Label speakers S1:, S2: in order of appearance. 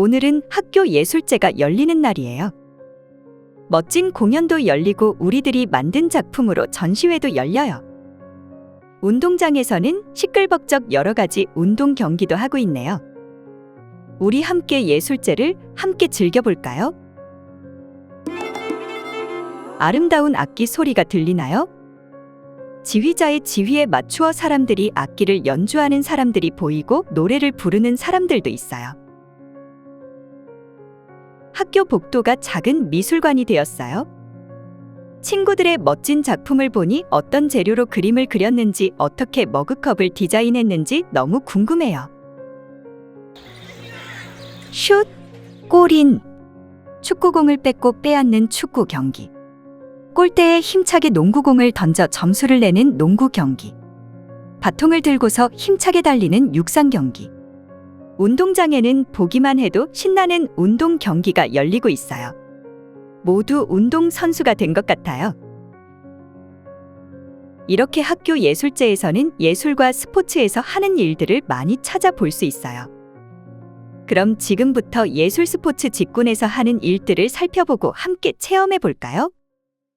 S1: 오늘은 학교 예술제가 열리는 날이에요. 멋진 공연도 열리고 우리들이 만든 작품으로 전시회도 열려요. 운동장에서는 시끌벅적 여러 가지 운동 경기도 하고 있네요. 우리 함께 예술제를 함께 즐겨볼까요? 아름다운 악기 소리가 들리나요? 지휘자의 지휘에 맞추어 사람들이 악기를 연주하는 사람들이 보이고 노래를 부르는 사람들도 있어요. 학교 복도가 작은 미술관이 되었어요. 친구들의 멋진 작품을 보니 어떤 재료로 그림을 그렸는지 어떻게 머그컵을 디자인했는지 너무 궁금해요. 슛! 골인! 축구공을 뺏고 빼앗는 축구 경기. 골대에 힘차게 농구공을 던져 점수를 내는 농구 경기. 바통을 들고서 힘차게 달리는 육상 경기. 운동장에는 보기만 해도 신나는 운동 경기가 열리고 있어요. 모두 운동 선수가 된 것 같아요. 이렇게 학교 예술제에서는 예술과 스포츠에서 하는 일들을 많이 찾아볼 수 있어요. 그럼 지금부터 예술 스포츠 직군에서 하는 일들을 살펴보고 함께 체험해 볼까요?